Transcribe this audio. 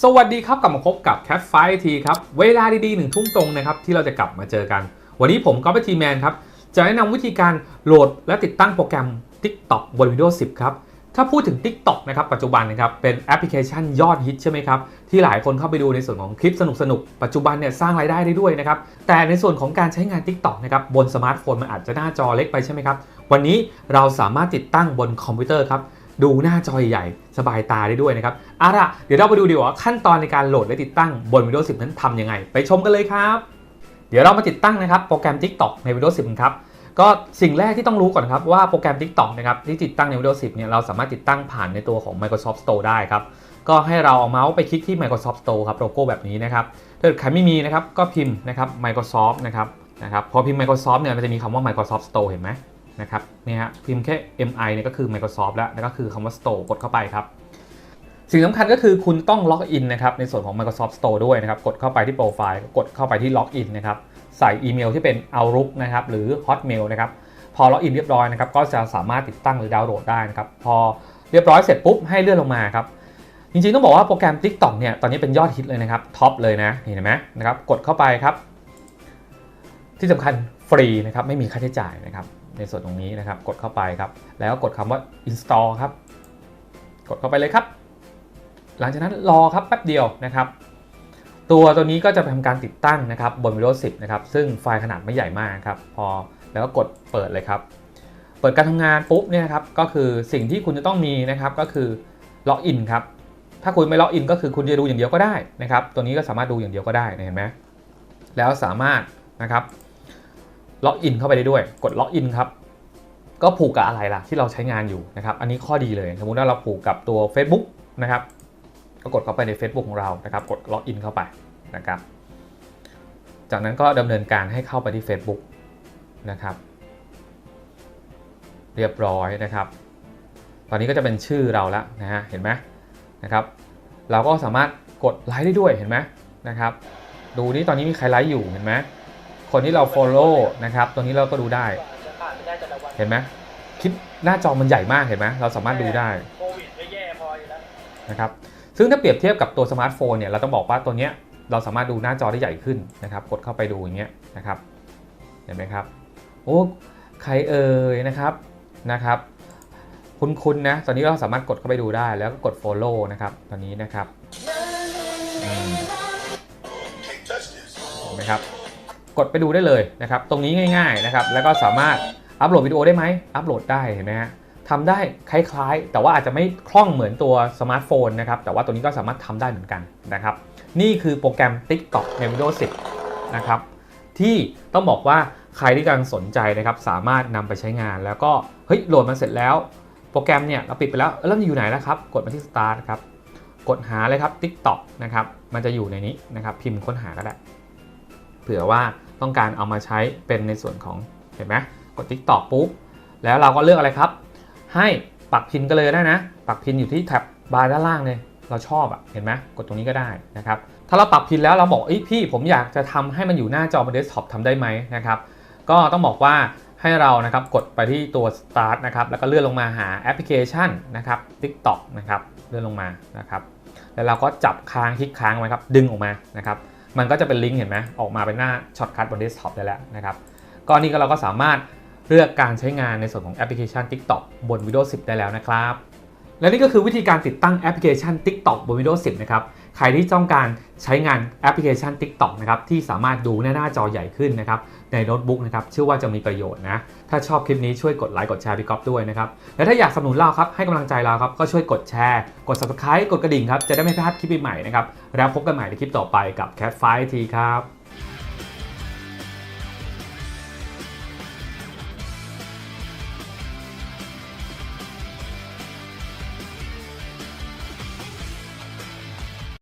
สวัสดีครับกลับมาพบกับ Cat f i ทีครับ เวลาดีๆหนึ่งทุ่มตรงนะครับ ที่เราจะกลับมาเจอกัน วันนี้ผมก็เป็นทีแมนครับ จะแนะนำวิธีการโหลดและติดตั้งโปรแกรม TikTok บน Windows 10 ครับ ถ้าพูดถึง TikTok นะครับ ปัจจุบันนะครับ เป็นแอปพลิเคชันยอดฮิตใช่ไหมครับ ที่หลายคนเข้าไปดูในส่วนของคลิปสนุกๆ ปัจจุบันเนี่ยสร้างรายได้ได้ด้วยนะครับ แต่ในส่วนของการใช้งาน TikTok นะครับบนสมาร์ทโฟนมันอาจจะหน้าจอเล็กไปใช่ไหมครับ วันนี้เราสามารถติดตั้งบนคอมพิวเตอร์ครับ ดูหน้าจอใหญ่สบายตาได้ด้วยนะครับเอาละเดี๋ยวเราไปดูดีกว่าขั้นตอนในการโหลดและติดตั้งบน Windows 10 นั้นทำยังไง ไปชมกันเลยครับ เดี๋ยวเรามาติดตั้งนะครับโปรแกรม TikTok ใน Windows 10 ครับก็สิ่งแรกที่ต้องรู้ก่อนครับว่าโปรแกรม TikTok นะครับที่ติดตั้งใน Windows 10 เนี่ยเราสามารถติดตั้งผ่านในตัวของ Microsoft Store ได้ครับ ก็ให้เราเอาเมาส์ไปคลิกที่ Microsoft Store ครับโลโก้แบบนี้นะครับถ้าเกิดใครไม่มีนะครับก็พิมพ์นะครับ Microsoft นะครับนะครับพอพิมพ์ Microsoft เนี่ยมันจะมีคำว่า Microsoft Store เห็นไหม นะครับเนี่ยฮะพิมพ์แค่ MI เนี่ยก็คือ Microsoft แล้วแล้วก็คือคำว่า Store กดเข้าไปครับ สิ่งสำคัญก็คือคุณต้องล็อกอินนะครับในส่วนของ Microsoft Store ด้วยนะครับ กดเข้าไปที่โปรไฟล์กดเข้าไปที่ล็อกอินนะครับใส่อีเมลที่เป็น Outlook นะครับหรือ Hotmail นะครับพอล็อกอินเรียบร้อยนะครับก็จะสามารถติดตั้งหรือดาวน์โหลดได้นะครับพอเรียบร้อยเสร็จปุ๊บให้เลื่อนลงมาครับจริงๆต้องบอกว่าโปรแกรม TikTok เนี่ยตอนนี้เป็นยอดฮิตเลยนะครับท็อปเลยนะเห็นไหมนะครับกดเข้าไปครับ ที่สำคัญฟรีนะครับไม่มีค่าใช้จ่ายนะครับ ในส่วนตรงนี้นะครับ กดเข้าไปครับ แล้วก็กดคำว่า install ครับ กดเข้าไปเลยครับ หลังจากนั้นรอครับแป๊บเดียวนะครับ ตัวตัวนี้ก็จะทำการติดตั้งนะครับบน Windows 10 นะครับ ซึ่งไฟล์ขนาดไม่ใหญ่มากครับ พอแล้วก็กดเปิดเลยครับ เปิดการทำงานปุ๊บเนี่ยครับ ก็คือสิ่งที่คุณจะต้องมีนะครับก็คือล็อกอินครับ ถ้าคุณไม่ล็อกอินก็คือคุณจะดูอย่างเดียวก็ได้นะครับ ตัวนี้ก็สามารถดูอย่างเดียวก็ได้เห็นไหมแล้วสามารถนะครับ ล็อกอินเข้าไปได้ด้วย กดล็อกอินครับ ก็ผูกกับอะไรล่ะที่เราใช้งานอยู่นะครับ อันนี้ข้อดีเลย สมมุติว่าเราผูกกับตัว Facebook นะครับ ก็กดเข้าไปใน Facebook ของเรานะครับ กดล็อกอินเข้าไปนะครับ จากนั้นก็ดำเนินการให้เข้าไปที่ Facebook นะครับ เรียบร้อยนะครับ ตอนนี้ก็จะเป็นชื่อเราแล้วนะฮะ เห็นไหมนะครับ เราก็สามารถกดไลค์ได้ด้วย เห็นไหมนะครับ ดูนี่ตอนนี้มีใครไลค์อยู่ เห็นไหม คนที่เรา follow นะครับ ตัวนี้เราก็ดูได้ เห็นไหมคลิปหน้าจอมันใหญ่มากเห็นไหมเราสามารถดูได้โควิดก็แย่พออยู่แล้วนะครับ ซึ่งถ้าเปรียบเทียบกับตัวสมาร์ทโฟนเนี่ย เราต้องบอกว่าตัวเนี้ยเราสามารถดูหน้าจอได้ใหญ่ขึ้นนะครับ กดเข้าไปดูอย่างเงี้ยนะครับ เห็นไหมครับ โอ้ ใครเอ่ยนะครับ นะครับ คุณๆนะ ตอนนี้เราสามารถกดเข้าไปดูได้ แล้วก็กด follow นะครับ ตอนนี้นะครับเห็นไหมครับ กดไปดูได้เลยนะครับ ตรงนี้ง่ายๆนะครับ แล้วก็สามารถอัปโหลดวิดีโอได้ไหม อัปโหลดได้เห็นไหมฮะทำได้คล้ายๆ แต่ว่าอาจจะไม่คล่องเหมือนตัวสมาร์ทโฟนนะครับ แต่ว่าตัวนี้ก็สามารถทำได้เหมือนกันนะครับ นี่คือโปรแกรม TikTok ใน Windows 10 นะครับ ที่ต้องบอกว่าใครที่กำลังสนใจนะครับ สามารถนำไปใช้งาน แล้วก็ เฮ้ย โหลดมาเสร็จแล้ว โปรแกรมเนี่ยเราปิดไปแล้วเอ้ยแล้วมันอยู่ไหนแล้วครับ กดมาที่ Start ครับ กดหาเลยครับ TikTok นะครับ มันจะอยู่ในนี้นะครับ พิมพ์ค้นหาก็ได้ เผื่อว่าต้องการเอามาใช้เป็นในส่วนของเห็นไหมกด TikTok ปุ๊บแล้วเราก็เลือกอะไรครับ ให้ปักพินก็เลยได้นะ ปักพินอยู่ที่แท็บบาร์ด้านล่างเลยเราชอบอะเห็นไหมกดตรงนี้ก็ได้นะครับถ้าเราปักพินแล้วเราบอกอพี่ผมอยากจะทำให้มันอยู่หน้าจอบนเดสก์ท็อปทำได้ไหมนะครับก็ต้องบอกว่าให้เรานะครับกดไปที่ตัว start นะครับแล้วก็เลื่อนลงมาหาแอปพลิเคชันนะครับ TikTok นะครับเลื่อนลงมานะครับแล้วเราก็จับค้างคลิกค้างไว้ครับดึงออกมานะครับ มันก็จะเป็นลิงก์เห็นไหมออกมาเป็นหน้าช็อตคัทบนเดสก์ท็อปได้แล้วนะครับก็นี่ก็เราก็สามารถเลือกการใช้งานในส่วนของแอปพลิเคชัน TikTok บน Windows 10 ได้แล้วนะครับ และนี่ก็คือวิธีการติดตั้งแอปพลิเคชัน TikTok บน Windows 10 นะครับ ใครที่ต้องการใช้งานแอปพลิเคชัน TikTok นะครับที่สามารถดูหน้านาจอใหญ่ขึ้นนะครับในโน้ตบุ๊กนะครับเชื่อว่าจะมีประโยชน์นะ ถ้าชอบคลิปนี้ช่วยกดไลค์กดแชร์พี่ก๊อฟด้วยนะครับ และถ้าอยากสนับสนุนเราครับให้กำลังใจเราครับก็ช่วยกดแชร์ กด subscribe กดกระดิ่งครับจะได้ไม่พลาดคลิปใหม่ๆนะครับแล้วพบกันใหม่ในคลิปต่อไปกับ Cat 5ทีครับ